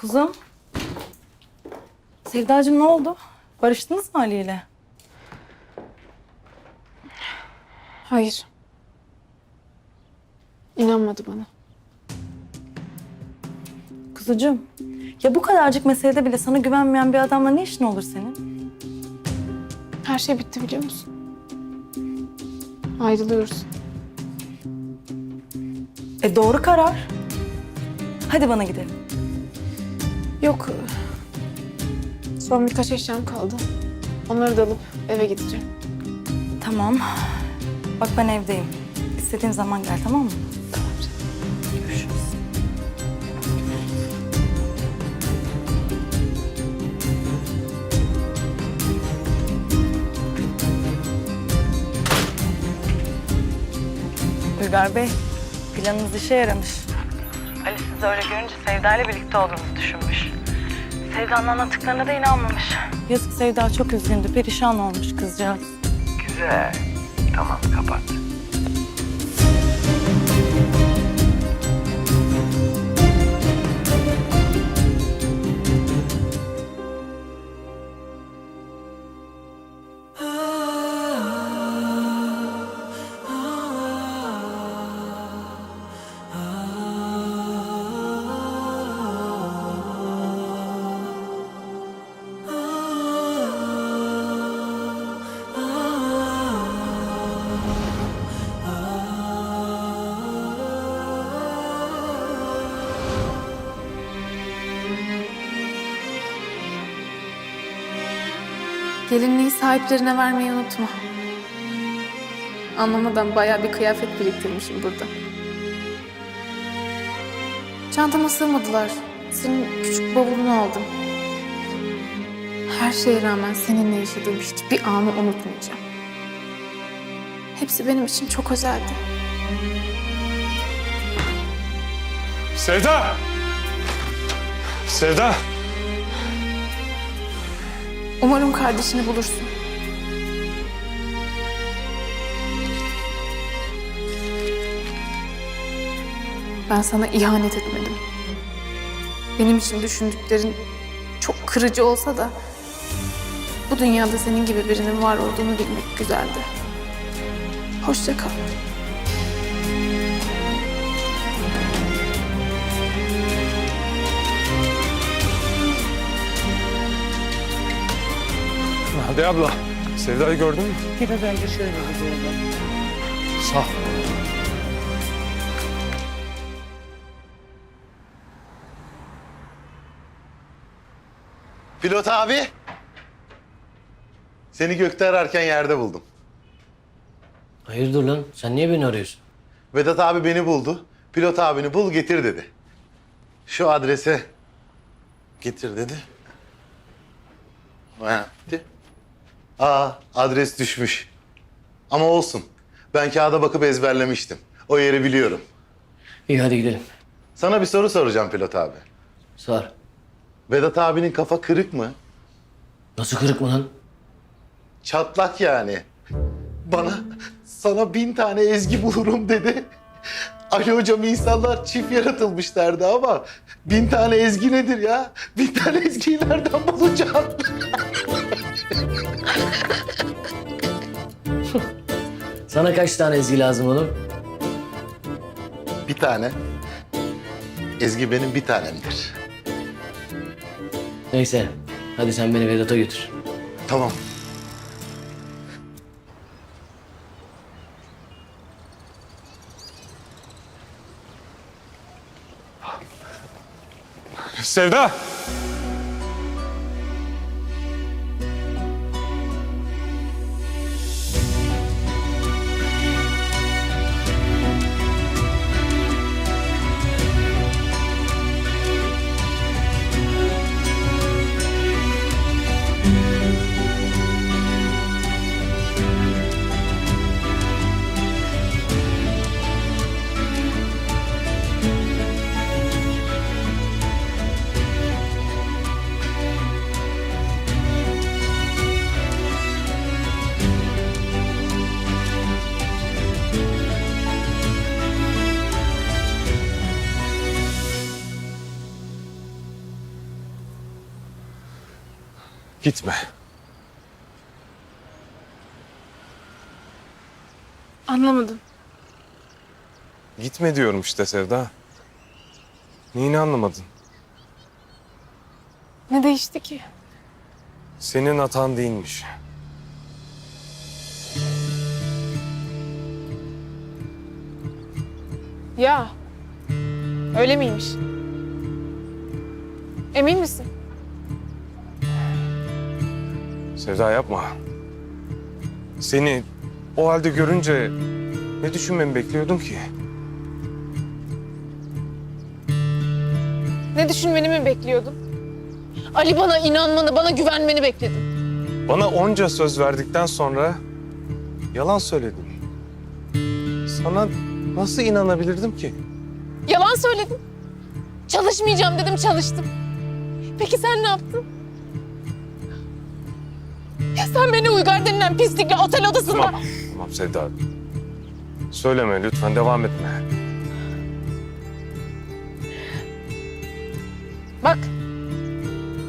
Kuzum. Sevdacığım ne oldu? Barıştınız mı Ali ile? Hayır. İnanmadı bana. Kuzucuğum. Ya bu kadarcık meselede bile sana güvenmeyen bir adamla ne işin olur senin? Her şey bitti biliyor musun? Ayrılıyoruz. E doğru karar. Hadi bana gidelim. Yok. Son birkaç eşyam kaldı. Onları da alıp eve gideceğim. Tamam. Bak ben evdeyim. İstediğin zaman gel tamam mı? Tamam. Görüşürüz. Uygar Bey, planınız işe yaramış. Ali sizi öyle görünce Sevda ile birlikte olduğunuzu düşünmüş. Sevda'nın anlattıklarına da inanmamış. Yazık Sevda çok üzgündü, perişan olmuş kızcağız. Güzel. Tamam kapat. Gelinliği sahiplerine vermeyi unutma. Anlamadan bayağı bir kıyafet biriktirmişim burada. Çantama sığmadılar. Senin küçük bavulunu aldım. Her şeye rağmen seninle yaşadığım hiçbir anı unutmayacağım. Hepsi benim için çok özeldi. Sevda! Sevda! Umarım kardeşini bulursun. Ben sana ihanet etmedim. Benim için düşündüklerin çok kırıcı olsa da bu dünyada senin gibi birinin var olduğunu bilmek güzeldi. Hoşça kal. Hadi abla. Sevda'yı gördün mü? Biraz önce şöyle gidiyordu. Sağ ol. Pilot abi. Seni gökte ararken yerde buldum. Hayırdır lan? Sen niye beni arıyorsun? Vedat abi beni buldu. Pilot abini bul getir dedi. Şu adrese getir dedi. Ha, gitti. Aa adres düşmüş. Ama olsun. Ben kağıda bakıp ezberlemiştim. O yeri biliyorum. İyi hadi gidelim. Sana bir soru soracağım pilot abi. Sor. Vedat abinin kafa kırık mı? Nasıl kırık mı lan? Çatlak yani. Bana sana bin tane ezgi bulurum dedi. Ali hocam insanlar çift yaratılmış derdi ama bin tane ezgi nedir ya? Bin tane ezgiyi nereden bulacağım? Sana kaç tane ezgi lazım oğlum? bir tane. Ezgi benim bir tanemdir. Neyse. Hadi sen beni Vedat'a götür. Tamam. Sevda! Gitme. Anlamadım. Gitme diyorum işte Sevda. Neyini anlamadın? Ne değişti ki? Senin hatan değilmiş. Ya. Öyle miymiş? Emin misin? Sevda yapma. Seni o halde görünce ne düşünmemi bekliyordun ki? Ne düşünmeni mi bekliyordun? Ali bana inanmanı, bana güvenmeni bekledim. Bana onca söz verdikten sonra yalan söyledin. Sana nasıl inanabilirdim ki? Yalan söyledin. Çalışmayacağım dedim, çalıştım. Peki sen ne yaptın? Sen beni Uygar denilen pislikle otel odasında... Tamam, tamam Sevda. Söyleme lütfen devam etme. Bak,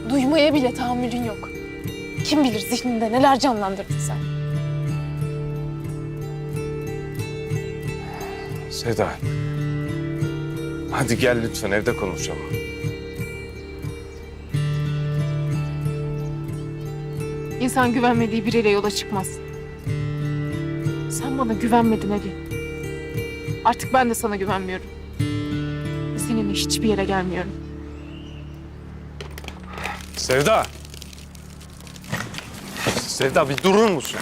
duymaya bile tahammülün yok. Kim bilir zihninde neler canlandırdın sen. Sevda. Hadi gel lütfen evde konuşalım. İnsan güvenmediği biriyle yola çıkmaz. Sen bana güvenmedin Ali. Artık ben de sana güvenmiyorum. Seninle hiçbir yere gelmiyorum. Sevda. Sevda bir durur musun?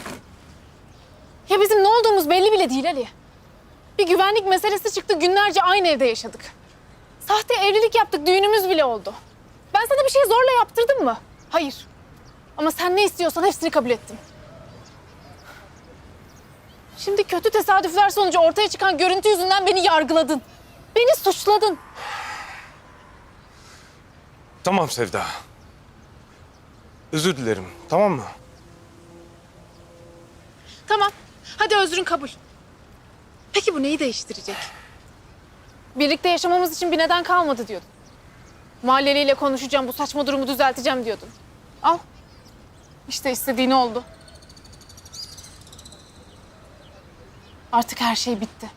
Ya bizim ne olduğumuz belli bile değil Ali. Bir güvenlik meselesi çıktı günlerce aynı evde yaşadık. Sahte evlilik yaptık düğünümüz bile oldu. Ben sana bir şey zorla yaptırdım mı? Hayır. Ama sen ne istiyorsan hepsini kabul ettim. Şimdi kötü tesadüfler sonucu ortaya çıkan görüntü yüzünden beni yargıladın. Beni suçladın. Tamam Sevda. Özür dilerim tamam mı? Tamam. Hadi özrün kabul. Peki bu neyi değiştirecek? Birlikte yaşamamız için bir neden kalmadı diyordun. Mahalleliyle konuşacağım, bu saçma durumu düzelteceğim diyordun. Al. İşte istediğin oldu. Artık her şey bitti.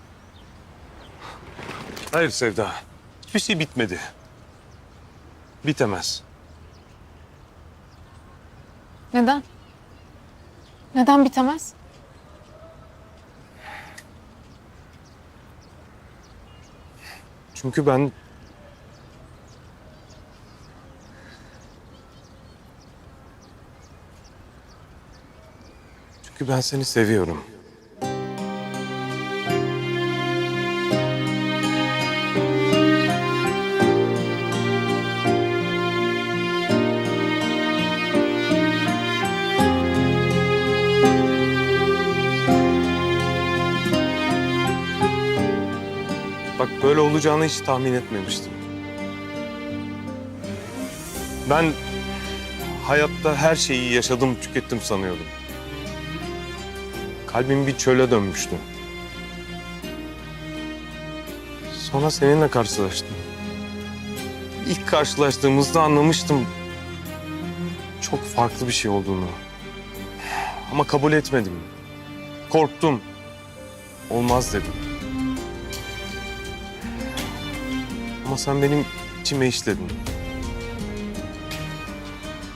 Hayır Sevda. Hiçbir şey bitmedi. Bitemez. Neden? Neden bitemez? Çünkü ben... Çünkü ben seni seviyorum. Bak böyle olacağını hiç tahmin etmemiştim. Ben hayatta her şeyi yaşadım, tükettim sanıyordum. Kalbim bir çöle dönmüştü. Sonra seninle karşılaştım. İlk karşılaştığımızda anlamıştım çok farklı bir şey olduğunu. Ama kabul etmedim. Korktum. Olmaz dedim. Ama sen benim içime işledin.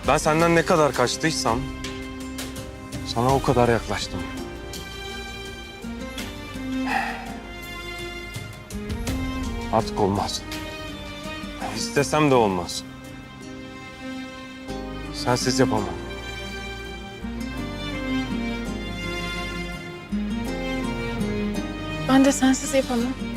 Ben senden ne kadar kaçtıysam sana o kadar yaklaştım. Artık olmaz. İstesem de olmaz. Sensiz yapamam. Ben de sensiz yapamam.